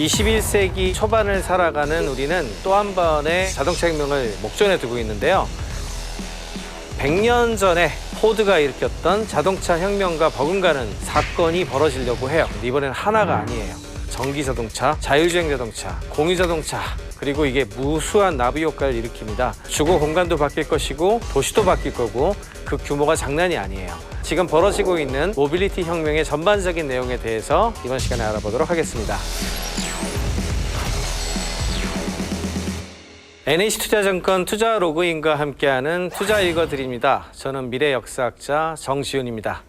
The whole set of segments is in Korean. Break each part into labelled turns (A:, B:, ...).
A: 21세기 초반을 살아가는 우리는 또 한 번의 자동차 혁명을 목전에 두고 있는데요. 100년 전에 포드가 일으켰던 자동차 혁명과 버금가는 사건이 벌어지려고 해요. 이번에는 하나가 아니에요. 전기 자동차, 자율주행 자동차, 공유 자동차, 그리고 이게 무수한 나비 효과를 일으킵니다. 주거 공간도 바뀔 것이고 도시도 바뀔 거고 그 규모가 장난이 아니에요. 지금 벌어지고 있는 모빌리티 혁명의 전반적인 내용에 대해서 이번 시간에 알아보도록 하겠습니다. NH투자증권 투자 로그인과 함께하는 투자 읽어드립니다. 저는 미래 역사학자 정지훈입니다.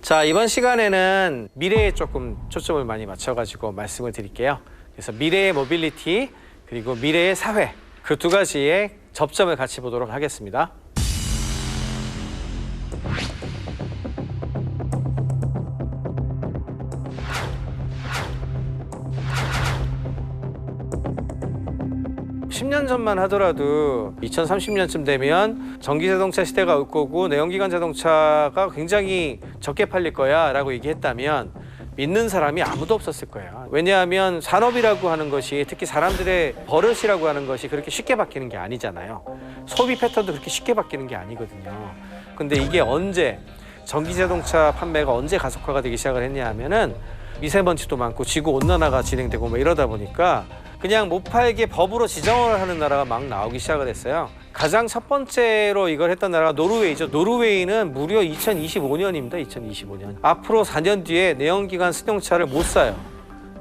A: 자, 이번 시간에는 미래에 조금 초점을 많이 맞춰가지고 말씀을 드릴게요. 그래서 미래의 모빌리티, 그리고 미래의 사회, 그 두 가지의 접점을 같이 보도록 하겠습니다. 전만 하더라도 2030년쯤 되면 전기 자동차 시대가 올 거고 내연기관 자동차가 굉장히 적게 팔릴 거야 라고 얘기했다면 믿는 사람이 아무도 없었을 거예요. 왜냐하면 산업이라고 하는 것이 특히 사람들의 버릇이라고 하는 것이 그렇게 쉽게 바뀌는 게 아니잖아요. 소비 패턴도 그렇게 쉽게 바뀌는 게 아니거든요. 근데 이게 언제 전기 자동차 판매가 언제 가속화가 되기 시작을 했냐 하면은 미세먼지도 많고 지구 온난화가 진행되고 뭐 이러다 보니까 그냥 못 팔게 법으로 지정을 하는 나라가 막 나오기 시작을 했어요. 가장 첫 번째로 이걸 했던 나라가 노르웨이죠. 노르웨이는 무려 2025년입니다. 2025년. 앞으로 4년 뒤에 내연기관 승용차를 못 사요.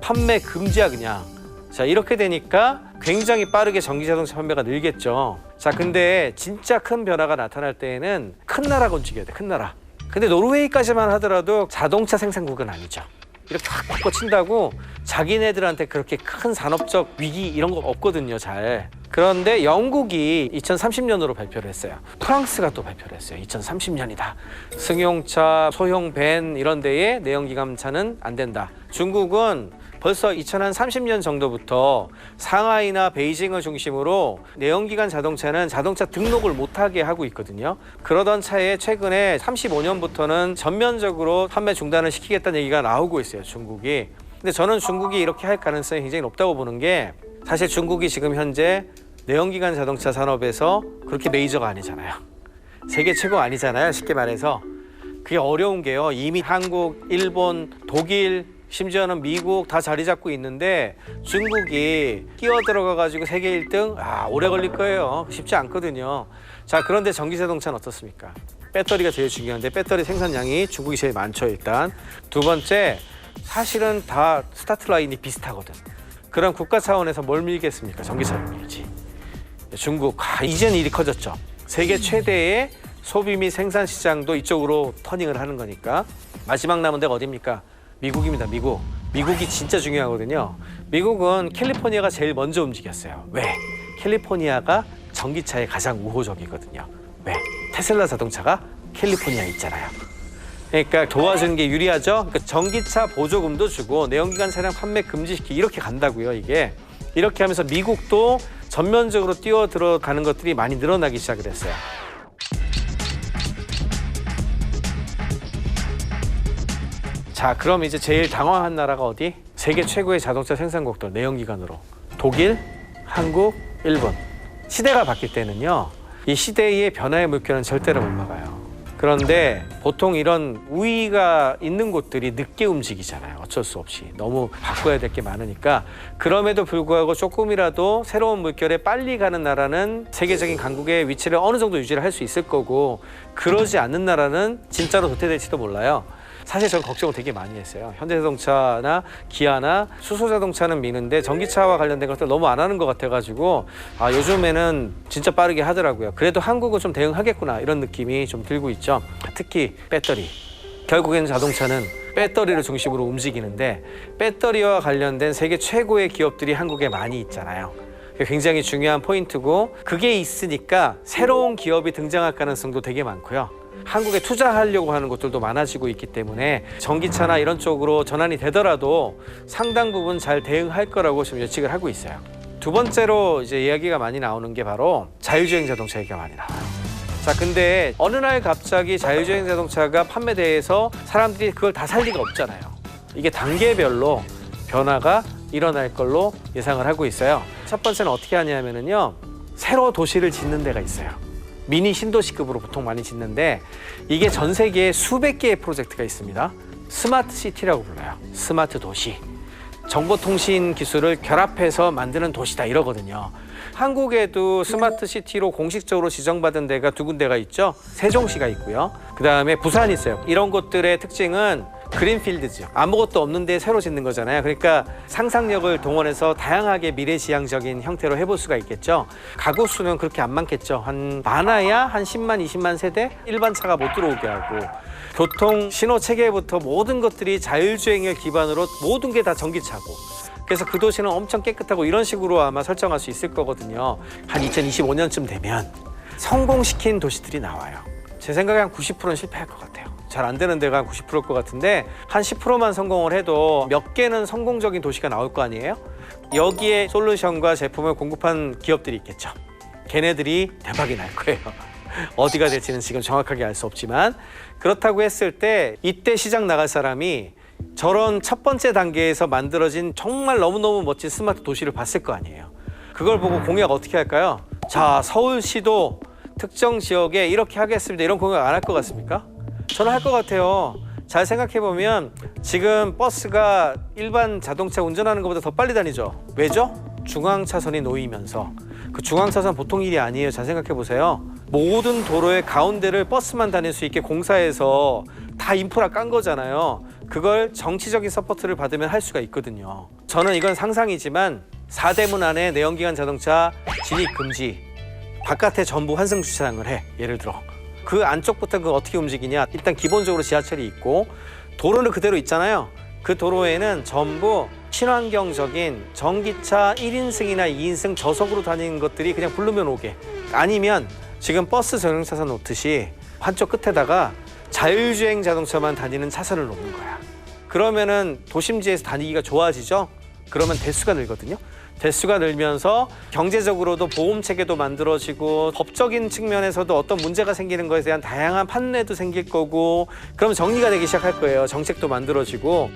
A: 판매 금지야 그냥. 자 이렇게 되니까 굉장히 빠르게 전기자동차 판매가 늘겠죠. 자 근데 진짜 큰 변화가 나타날 때에는 큰 나라가 움직여야 돼. 큰 나라. 근데 노르웨이까지만 하더라도 자동차 생산국은 아니죠. 이렇게 확 바꿔 친다고 자기네들한테 그렇게 큰 산업적 위기 이런 거 없거든요, 잘. 그런데 영국이 2030년으로 발표를 했어요. 프랑스가 또 발표를 했어요. 2030년이다. 승용차, 소형 밴 이런 데에 내연기관차는 안 된다. 중국은 벌써 2030년 정도부터 상하이나 베이징을 중심으로 내연기관 자동차는 자동차 등록을 못하게 하고 있거든요. 그러던 차에 최근에 35년부터는 전면적으로 판매 중단을 시키겠다는 얘기가 나오고 있어요. 중국이. 근데 저는 중국이 이렇게 할 가능성이 굉장히 높다고 보는 게 사실 중국이 지금 현재 내연기관 자동차 산업에서 그렇게 메이저가 아니잖아요. 세계 최고 아니잖아요. 쉽게 말해서. 그게 어려운 게요. 이미 한국, 일본, 독일, 심지어는 미국 다 자리 잡고 있는데 중국이 끼어 들어가 가지고 세계 1등 아 오래 걸릴 거예요 쉽지 않거든요 자 그런데 전기 자동차는 어떻습니까 배터리가 제일 중요한데 배터리 생산량이 중국이 제일 많죠 일단 두 번째 사실은 다 스타트 라인이 비슷하거든 그럼 국가 차원에서 뭘 밀겠습니까 전기차를 밀지 중국 아, 이젠 일이 커졌죠 세계 최대의 소비 및 생산 시장도 이쪽으로 터닝을 하는 거니까 마지막 남은 데가 어디입니까 미국입니다. 미국. 미국이 진짜 중요하거든요. 미국은 캘리포니아가 제일 먼저 움직였어요. 왜? 캘리포니아가 전기차에 가장 우호적이거든요. 왜? 테슬라 자동차가 캘리포니아에 있잖아요. 그러니까 도와주는 게 유리하죠. 그러니까 전기차 보조금도 주고 내연기관 차량 판매 금지시키 이렇게 간다고요. 이게 이렇게 하면서 미국도 전면적으로 뛰어 들어가는 것들이 많이 늘어나기 시작을 했어요. 자, 그럼 이제 제일 당황한 나라가 어디? 세계 최고의 자동차 생산국들 내연기관으로 독일, 한국, 일본. 시대가 바뀔 때는요. 이 시대의 변화의 물결은 절대로 못 막아요. 그런데 보통 이런 우위가 있는 곳들이 늦게 움직이잖아요. 어쩔 수 없이. 너무 바꿔야 될 게 많으니까. 그럼에도 불구하고 조금이라도 새로운 물결에 빨리 가는 나라는 세계적인 강국의 위치를 어느 정도 유지를 할 수 있을 거고 그러지 않는 나라는 진짜로 도태될지도 몰라요. 사실 전 걱정을 되게 많이 했어요. 현대자동차나 기아나 수소자동차는 미는데 전기차와 관련된 것들 너무 안 하는 것 같아가지고 아 요즘에는 진짜 빠르게 하더라고요. 그래도 한국은 좀 대응하겠구나 이런 느낌이 좀 들고 있죠. 특히 배터리. 결국에는 자동차는 배터리를 중심으로 움직이는데 배터리와 관련된 세계 최고의 기업들이 한국에 많이 있잖아요. 굉장히 중요한 포인트고 그게 있으니까 새로운 기업이 등장할 가능성도 되게 많고요. 한국에 투자하려고 하는 곳들도 많아지고 있기 때문에 전기차나 이런 쪽으로 전환이 되더라도 상당 부분 잘 대응할 거라고 지금 예측을 하고 있어요. 두 번째로 이제 이야기가 많이 나오는 게 바로 자율주행 자동차 얘기가 많이 나와요. 자, 근데 어느 날 갑자기 자율주행 자동차가 판매돼서 사람들이 그걸 다 살 리가 없잖아요. 이게 단계별로 변화가 일어날 걸로 예상을 하고 있어요. 첫 번째는 어떻게 하냐면은요. 새로 도시를 짓는 데가 있어요. 미니 신도시급으로 보통 많이 짓는데 이게 전 세계에 수백 개의 프로젝트가 있습니다. 스마트 시티라고 불러요. 스마트 도시. 정보통신 기술을 결합해서 만드는 도시다 이러거든요. 한국에도 스마트 시티로 공식적으로 지정받은 데가 두 군데가 있죠. 세종시가 있고요. 그 다음에 부산이 있어요. 이런 곳들의 특징은 그린필드죠. 아무것도 없는데 새로 짓는 거잖아요. 그러니까 상상력을 동원해서 다양하게 미래지향적인 형태로 해볼 수가 있겠죠. 가구 수는 그렇게 안 많겠죠. 한 많아야 한 10만, 20만 세대 일반 차가 못 들어오게 하고 교통 신호 체계부터 모든 것들이 자율주행을 기반으로 모든 게 다 전기차고 그래서 그 도시는 엄청 깨끗하고 이런 식으로 아마 설정할 수 있을 거거든요. 한 2025년쯤 되면 성공시킨 도시들이 나와요. 제 생각에 한 90%는 실패할 것 같아요. 잘 안 되는 데가 한 90%일 것 같은데 한 10%만 성공을 해도 몇 개는 성공적인 도시가 나올 거 아니에요? 여기에 솔루션과 제품을 공급한 기업들이 있겠죠. 걔네들이 대박이 날 거예요. 어디가 될지는 지금 정확하게 알 수 없지만 그렇다고 했을 때 이때 시장 나갈 사람이 저런 첫 번째 단계에서 만들어진 정말 너무너무 멋진 스마트 도시를 봤을 거 아니에요. 그걸 보고 공약 어떻게 할까요? 자, 서울시도 특정 지역에 이렇게 하겠습니다. 이런 공약 안 할 것 같습니까? 저는 할 것 같아요. 잘 생각해 보면 지금 버스가 일반 자동차 운전하는 것보다 더 빨리 다니죠. 왜죠? 중앙 차선이 놓이면서 그 중앙 차선 보통 일이 아니에요. 잘 생각해 보세요. 모든 도로의 가운데를 버스만 다닐 수 있게 공사해서 다 인프라 깐 거잖아요. 그걸 정치적인 서포트를 받으면 할 수가 있거든요. 저는 이건 상상이지만 사대문 안에 내연기관 자동차 진입 금지, 바깥에 전부 환승 주차장을 해. 예를 들어. 그 안쪽부터 그 어떻게 움직이냐? 일단 기본적으로 지하철이 있고 도로는 그대로 있잖아요. 그 도로에는 전부 친환경적인 전기차 1인승이나 2인승 저속으로 다니는 것들이 그냥 부르면 오게. 아니면 지금 버스 전용 차선 놓듯이 한쪽 끝에다가 자율주행 자동차만 다니는 차선을 놓는 거야. 그러면은 도심지에서 다니기가 좋아지죠? 그러면 대수가 늘거든요. 대수가 늘면서 경제적으로도 보험 체계도 만들어지고 법적인 측면에서도 어떤 문제가 생기는 것에 대한 다양한 판례도 생길 거고 그러면 정리가 되기 시작할 거예요. 정책도 만들어지고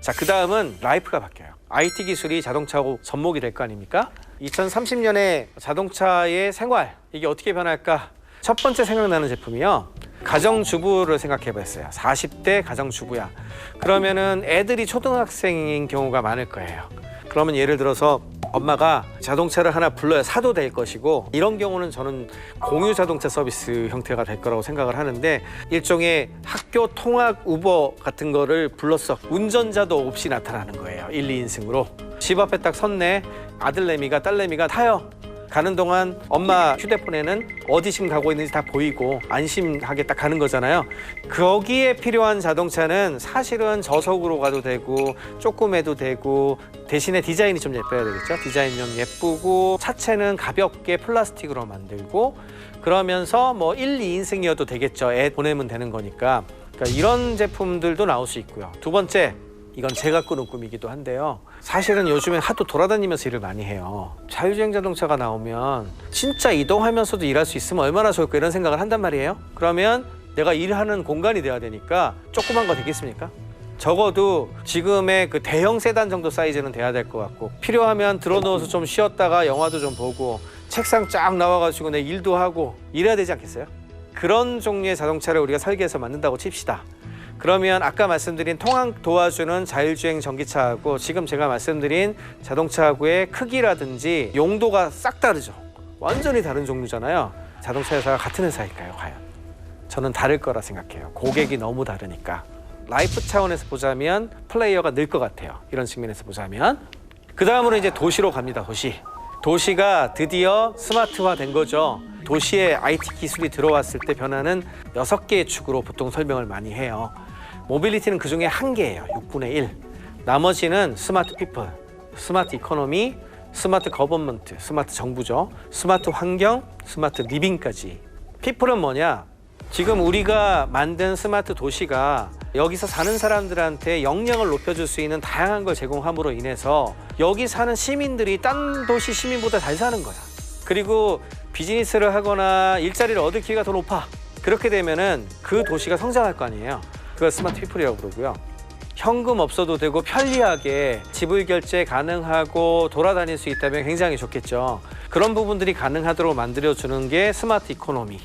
A: 자, 그 다음은 라이프가 바뀌어요. IT 기술이 자동차하고 접목이 될 거 아닙니까? 2030년에 자동차의 생활, 이게 어떻게 변할까? 첫 번째 생각나는 제품이요. 가정주부를 생각해 봤어요. 40대 가정주부야. 그러면은 애들이 초등학생인 경우가 많을 거예요. 그러면 예를 들어서 엄마가 자동차를 하나 불러야 사도 될 것이고 이런 경우는 저는 공유 자동차 서비스 형태가 될 거라고 생각을 하는데 일종의 학교 통학 우버 같은 거를 불렀어 운전자도 없이 나타나는 거예요. 1, 2인승으로. 집 앞에 딱 섰네. 아들내미가 딸내미가 타요 가는 동안 엄마 휴대폰에는 어디 지금 가고 있는지 다 보이고 안심하게 딱 가는 거잖아요. 거기에 필요한 자동차는 사실은 저속으로 가도 되고 조금 해도 되고 대신에 디자인이 좀 예뻐야 되겠죠. 디자인 좀 예쁘고 차체는 가볍게 플라스틱으로 만들고 그러면서 뭐 1, 2인승이어도 되겠죠. 애 보내면 되는 거니까. 그러니까 이런 제품들도 나올 수 있고요. 두 번째 이건 제가 꾸는 꿈이기도 한데요. 사실은 요즘에 하도 돌아다니면서 일을 많이 해요. 자율주행 자동차가 나오면 진짜 이동하면서도 일할 수 있으면 얼마나 좋을까 이런 생각을 한단 말이에요. 그러면 내가 일하는 공간이 돼야 되니까 조그만 거 되겠습니까? 적어도 지금의 그 대형 세단 정도 사이즈는 돼야 될 것 같고 필요하면 들어누워서 좀 쉬었다가 영화도 좀 보고 책상 쫙 나와가지고 내 일도 하고 이래야 되지 않겠어요? 그런 종류의 자동차를 우리가 설계해서 만든다고 칩시다. 그러면 아까 말씀드린 통학 도와주는 자율주행 전기차하고 지금 제가 말씀드린 자동차하고의 크기라든지 용도가 싹 다르죠. 완전히 다른 종류잖아요. 자동차 회사가 같은 회사일까요, 과연? 저는 다를 거라 생각해요. 고객이 너무 다르니까. 라이프 차원에서 보자면 플레이어가 늘 것 같아요. 이런 측면에서 보자면. 그 다음으로 이제 도시로 갑니다, 도시. 도시가 드디어 스마트화 된 거죠. 도시에 IT 기술이 들어왔을 때 변화는 여섯 개의 축으로 보통 설명을 많이 해요. 모빌리티는 그 중에 한 개예요. 6분의 1. 나머지는 스마트 피플, 스마트 이코노미, 스마트 거버먼트, 스마트 정부죠. 스마트 환경, 스마트 리빙까지. 피플은 뭐냐? 지금 우리가 만든 스마트 도시가 여기서 사는 사람들한테 역량을 높여줄 수 있는 다양한 걸 제공함으로 인해서 여기 사는 시민들이 딴 도시 시민보다 잘 사는 거야. 그리고 비즈니스를 하거나 일자리를 얻을 기회가 더 높아. 그렇게 되면은 그 도시가 성장할 거 아니에요. 그걸 스마트 피플이라고 그러고요. 현금 없어도 되고 편리하게 지불 결제 가능하고 돌아다닐 수 있다면 굉장히 좋겠죠. 그런 부분들이 가능하도록 만들어주는 게 스마트 이코노미.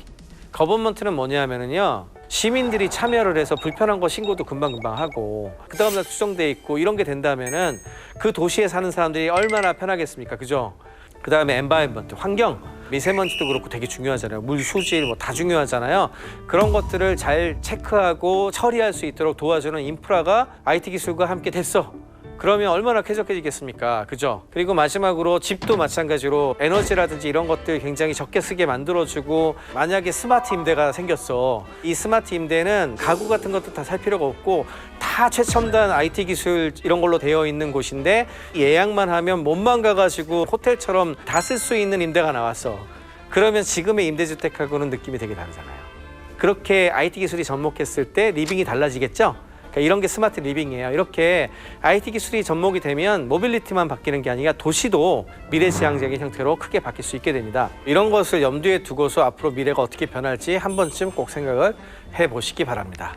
A: 거버먼트는 뭐냐면은요. 시민들이 참여를 해서 불편한 거 신고도 금방금방 하고 그 다음날 수정돼 있고 이런 게 된다면은 그 도시에 사는 사람들이 얼마나 편하겠습니까 그죠 그 다음에 엔바이먼트 환경 미세먼지도 그렇고 되게 중요하잖아요. 물 수질 뭐 다 중요하잖아요. 그런 것들을 잘 체크하고 처리할 수 있도록 도와주는 인프라가 IT 기술과 함께 됐어 그러면 얼마나 쾌적해지겠습니까? 그죠? 그리고 마지막으로 집도 마찬가지로 에너지라든지 이런 것들 굉장히 적게 쓰게 만들어주고 만약에 스마트 임대가 생겼어. 이 스마트 임대는 가구 같은 것도 다 살 필요가 없고 다 최첨단 IT 기술 이런 걸로 되어 있는 곳인데 예약만 하면 몸만 가가지고 호텔처럼 다 쓸 수 있는 임대가 나왔어. 그러면 지금의 임대주택하고는 느낌이 되게 다르잖아요. 그렇게 IT 기술이 접목했을 때 리빙이 달라지겠죠? 그러니까 이런 게 스마트 리빙이에요. 이렇게 IT 기술이 접목이 되면 모빌리티만 바뀌는 게 아니라 도시도 미래지향적인 형태로 크게 바뀔 수 있게 됩니다. 이런 것을 염두에 두고서 앞으로 미래가 어떻게 변할지 한 번쯤 꼭 생각을 해보시기 바랍니다.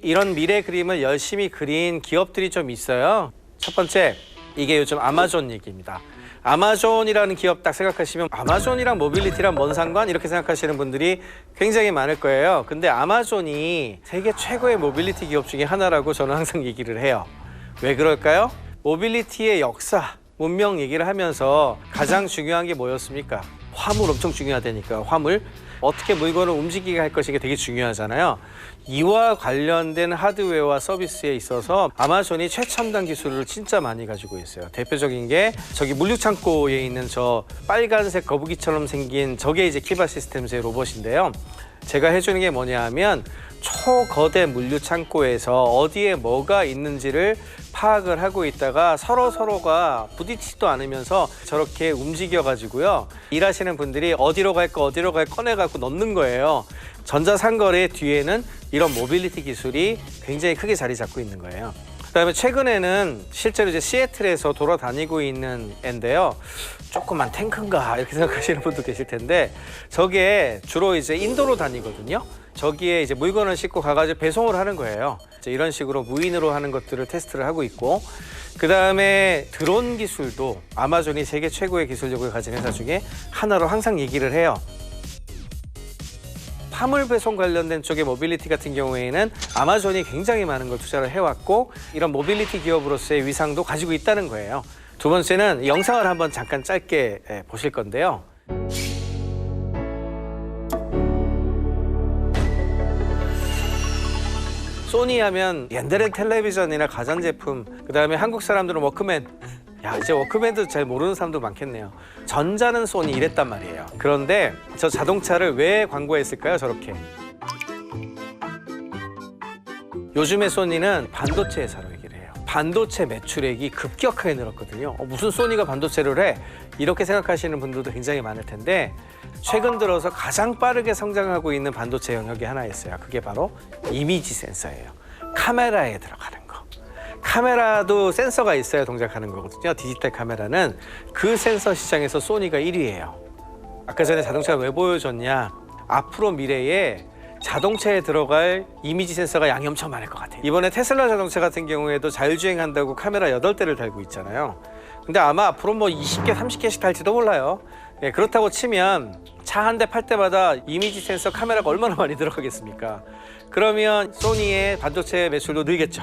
A: 이런 미래 그림을 열심히 그린 기업들이 좀 있어요. 첫 번째, 이게 요즘 아마존 얘기입니다. 아마존이라는 기업 딱 생각하시면 아마존이랑 모빌리티랑 뭔 상관 이렇게 생각하시는 분들이 굉장히 많을 거예요. 근데 아마존이 세계 최고의 모빌리티 기업 중에 하나라고 저는 항상 얘기를 해요. 왜 그럴까요? 모빌리티의 역사, 문명 얘기를 하면서 가장 중요한 게 뭐였습니까? 화물 엄청 중요하다니까 화물 어떻게 물건을 움직이게 할 것이 되게 중요하잖아요. 이와 관련된 하드웨어와 서비스에 있어서 아마존이 최첨단 기술을 진짜 많이 가지고 있어요. 대표적인 게 저기 물류창고에 있는 저 빨간색 거북이처럼 생긴 저게 이제 키바 시스템즈의 로봇인데요. 제가 해주는 게 뭐냐 하면 초거대 물류 창고에서 어디에 뭐가 있는지를 파악을 하고 있다가 서로 서로가 부딪히지도 않으면서 저렇게 움직여 가지고요 일하시는 분들이 어디로 갈 거 어디로 갈 꺼내 갖고 넣는 거예요 전자상거래 뒤에는 이런 모빌리티 기술이 굉장히 크게 자리 잡고 있는 거예요 그다음에 최근에는 실제로 이제 시애틀에서 돌아다니고 있는 앤데요. 조그만 탱크인가 이렇게 생각하시는 분도 계실 텐데 저게 주로 이제 인도로 다니거든요. 저기에 이제 물건을 싣고 가가지고 배송을 하는 거예요. 이제 이런 식으로 무인으로 하는 것들을 테스트를 하고 있고 그 다음에 드론 기술도 아마존이 세계 최고의 기술력을 가진 회사 중에 하나로 항상 얘기를 해요. 화물 배송 관련된 쪽의 모빌리티 같은 경우에는 아마존이 굉장히 많은 걸 투자를 해왔고 이런 모빌리티 기업으로서의 위상도 가지고 있다는 거예요. 두 번째는 영상을 한번 잠깐 짧게 예, 보실 건데요. 소니 하면 옛날엔 텔레비전이나 가전제품 그다음에 한국 사람들은 워크맨. 야 이제 워크맨도 잘 모르는 사람도 많겠네요. 전자는 소니 이랬단 말이에요. 그런데 저 자동차를 왜 광고했을까요 저렇게? 요즘의 소니는 반도체 회사로 얘기를 해요. 반도체 매출액이 급격하게 늘었거든요. 어, 무슨 소니가 반도체를 해 이렇게 생각하시는 분들도 굉장히 많을 텐데 최근 들어서 가장 빠르게 성장하고 있는 반도체 영역이 하나 있어요 그게 바로 이미지 센서예요 카메라에 들어가는 거 카메라도 센서가 있어야 동작하는 거거든요. 디지털 카메라는 그 센서 시장에서 소니가 1위예요. 아까 전에 자동차가 왜 보여줬냐? 앞으로 미래에 자동차에 들어갈 이미지 센서가 양이 엄청 많을 것 같아요. 이번에 테슬라 자동차 같은 경우에도 자율주행한다고 카메라 8대를 달고 있잖아요. 근데 아마 앞으로 뭐 20개, 30개씩 달지도 몰라요. 예, 그렇다고 치면 차 한 대 팔 때마다 이미지 센서 카메라가 얼마나 많이 들어가겠습니까? 그러면 소니의 반도체 매출도 늘겠죠.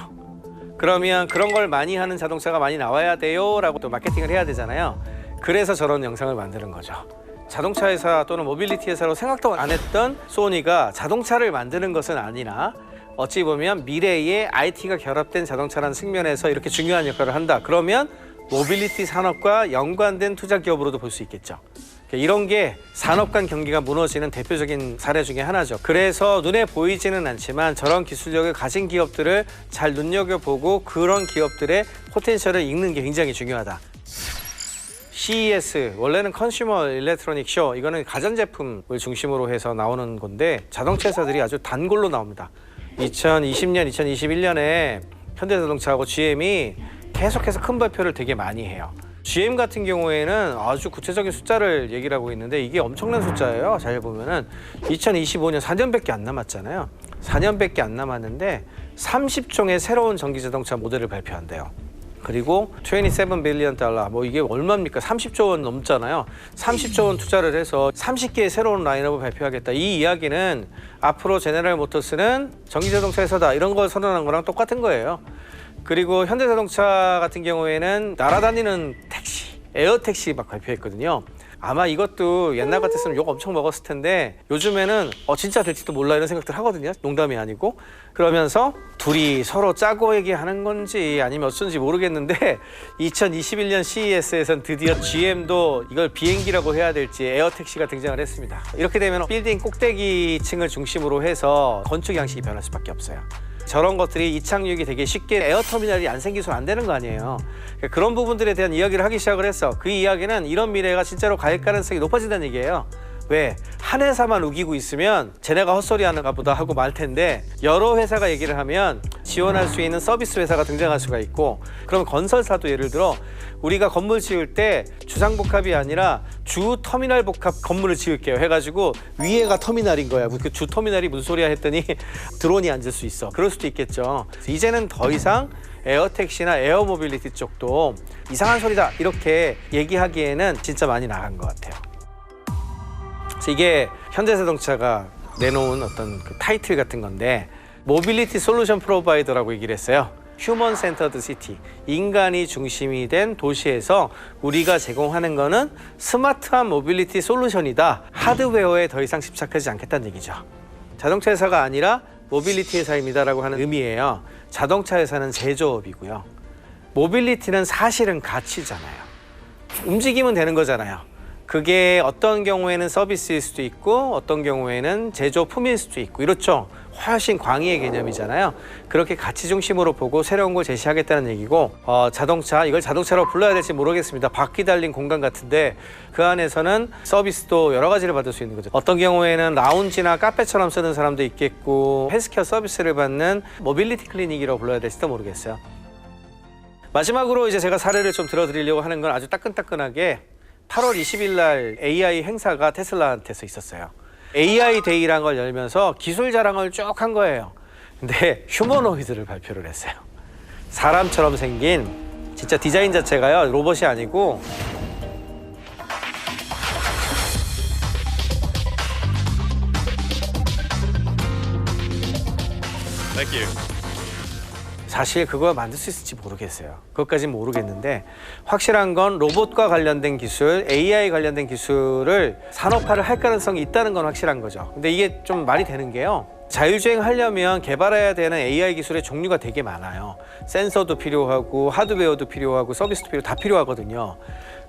A: 그러면 그런 걸 많이 하는 자동차가 많이 나와야 돼요라고 또 마케팅을 해야 되잖아요. 그래서 저런 영상을 만드는 거죠. 자동차 회사 또는 모빌리티 회사로 생각도 안 했던 소니가 자동차를 만드는 것은 아니라 어찌 보면 미래의 IT가 결합된 자동차라는 측면에서 이렇게 중요한 역할을 한다. 그러면 모빌리티 산업과 연관된 투자 기업으로도 볼 수 있겠죠. 그러니까 이런 게 산업 간 경기가 무너지는 대표적인 사례 중에 하나죠. 그래서 눈에 보이지는 않지만 저런 기술력을 가진 기업들을 잘 눈여겨보고 그런 기업들의 포텐셜을 읽는 게 굉장히 중요하다. CES 원래는 컨슈머 일렉트로닉 쇼 이거는 가전제품을 중심으로 해서 나오는 건데 자동차 회사들이 아주 단골로 나옵니다. 2020년, 2021년에 현대자동차하고 GM이 계속해서 큰 발표를 되게 많이 해요. GM 같은 경우에는 아주 구체적인 숫자를 얘기를 하고 있는데 이게 엄청난 숫자예요. 잘 보면은 2025년 4년밖에 안 남았잖아요. 4년밖에 안 남았는데 30종의 새로운 전기 자동차 모델을 발표한대요. 그리고 27 빌리언 달러 뭐 이게 얼마입니까? 30조 원 넘잖아요. 30조 원 투자를 해서 30개의 새로운 라인업을 발표하겠다. 이 이야기는 앞으로 제네랄 모터스는 전기 자동차 회사다 이런 걸 선언한 거랑 똑같은 거예요. 그리고 현대자동차 같은 경우에는 날아다니는 택시, 에어 택시 막 발표했거든요. 아마 이것도 옛날 같았으면 욕 엄청 먹었을 텐데 요즘에는 어 진짜 될지도 몰라 이런 생각들 하거든요. 농담이 아니고 그러면서 둘이 서로 짜고 얘기하는 건지 아니면 어쩐지 모르겠는데 2021년 CES에선 드디어 GM도 이걸 비행기라고 해야 될지 에어 택시가 등장을 했습니다. 이렇게 되면 빌딩 꼭대기 층을 중심으로 해서 건축 양식이 변할 수밖에 없어요. 저런 것들이 이착륙이 되게 쉽게 에어터미널이 안 생기서는 안 되는 거 아니에요. 그런 부분들에 대한 이야기를 하기 시작을 했어. 그 이야기는 이런 미래가 진짜로 갈 가능성이 높아진다는 얘기예요. 왜? 한 회사만 우기고 있으면 쟤네가 헛소리 하는가 보다 하고 말 텐데 여러 회사가 얘기를 하면 지원할 수 있는 서비스 회사가 등장할 수가 있고 그러면 건설사도 예를 들어 우리가 건물 지을 때 주상복합이 아니라 주 터미널 복합 건물을 지을게요. 해가지고 위에가 터미널인 거야. 그 주 터미널이 무슨 소리야 했더니 드론이 앉을 수 있어. 그럴 수도 있겠죠. 이제는 더 이상 에어택시나 에어모빌리티 쪽도 이상한 소리다. 이렇게 얘기하기에는 진짜 많이 나간 것 같아요. 그래서 이게 현대자동차가 내놓은 어떤 그 타이틀 같은 건데 모빌리티 솔루션 프로바이더라고 얘기를 했어요. 휴먼 센터드 시티 인간이 중심이 된 도시에서 우리가 제공하는 거는 스마트한 모빌리티 솔루션이다. 하드웨어에 더 이상 집착하지 않겠다는 얘기죠. 자동차 회사가 아니라 모빌리티 회사입니다라고 하는 의미예요. 자동차 회사는 제조업이고요. 모빌리티는 사실은 가치잖아요. 움직이면 되는 거잖아요. 그게 어떤 경우에는 서비스일 수도 있고 어떤 경우에는 제조품일 수도 있고 이렇죠. 훨씬 광의의 개념이잖아요. 그렇게 가치 중심으로 보고 새로운 걸 제시하겠다는 얘기고 어, 자동차 이걸 자동차로 불러야 될지 모르겠습니다. 바퀴 달린 공간 같은데 그 안에서는 서비스도 여러 가지를 받을 수 있는 거죠. 어떤 경우에는 라운지나 카페처럼 쓰는 사람도 있겠고 헬스케어 서비스를 받는 모빌리티 클리닉이라고 불러야 될지도 모르겠어요. 마지막으로 이제 제가 사례를 좀 들어드리려고 하는 건 아주 따끈따끈하게 8월 20일 날 AI 행사가 테슬라한테서 있었어요. AI 데이란 걸 열면서 기술 자랑을 쭉 한 거예요. 근데 휴머노이드를 발표를 했어요. 사람처럼 생긴 진짜 디자인 자체가요 로봇이 아니고
B: Thank you.
A: 사실 그거 만들 수 있을지 모르겠어요. 그것까지는 모르겠는데 확실한 건 로봇과 관련된 기술, AI 관련된 기술을 산업화를 할 가능성이 있다는 건 확실한 거죠. 근데 이게 좀 말이 되는 게요. 자율주행 하려면 개발해야 되는 AI 기술의 종류가 되게 많아요. 센서도 필요하고 하드웨어도 필요하고 서비스도 필요 다 필요하거든요.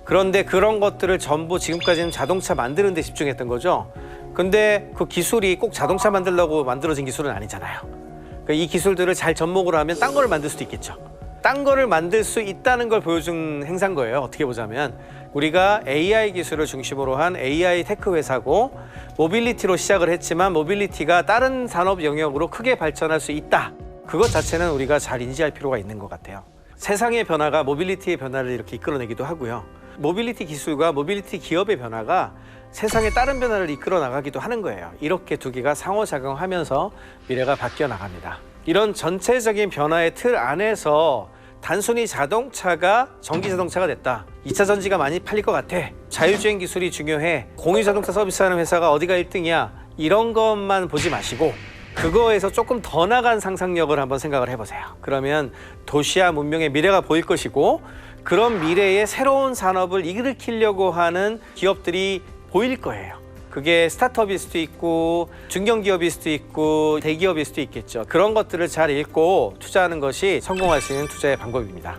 A: 그런데 그런 것들을 전부 지금까지는 자동차 만드는 데 집중했던 거죠. 근데 그 기술이 꼭 자동차 만들려고 만들어진 기술은 아니잖아요. 그러니까 이 기술들을 잘 접목을 하면 딴 거를 만들 수도 있겠죠. 딴 거를 만들 수 있다는 걸 보여준 행사인 거예요. 어떻게 보자면 우리가 AI 기술을 중심으로 한 AI 테크 회사고 모빌리티로 시작을 했지만 모빌리티가 다른 산업 영역으로 크게 발전할 수 있다. 그것 자체는 우리가 잘 인지할 필요가 있는 것 같아요. 세상의 변화가 모빌리티의 변화를 이렇게 이끌어내기도 하고요. 모빌리티 기술과 모빌리티 기업의 변화가 세상의 다른 변화를 이끌어 나가기도 하는 거예요. 이렇게 두 개가 상호작용하면서 미래가 바뀌어 나갑니다. 이런 전체적인 변화의 틀 안에서 단순히 자동차가 전기 자동차가 됐다. 2차 전지가 많이 팔릴 것 같아. 자율주행 기술이 중요해. 공유 자동차 서비스하는 회사가 어디가 1등이야. 이런 것만 보지 마시고 그거에서 조금 더 나간 상상력을 한번 생각을 해보세요. 그러면 도시와 문명의 미래가 보일 것이고 그런 미래의 새로운 산업을 일으키려고 하는 기업들이 보일 거예요. 그게 스타트업일 수도 있고 중견기업일 수도 있고 대기업일 수도 있겠죠. 그런 것들을 잘 읽고 투자하는 것이 성공할 수 있는 투자의 방법입니다.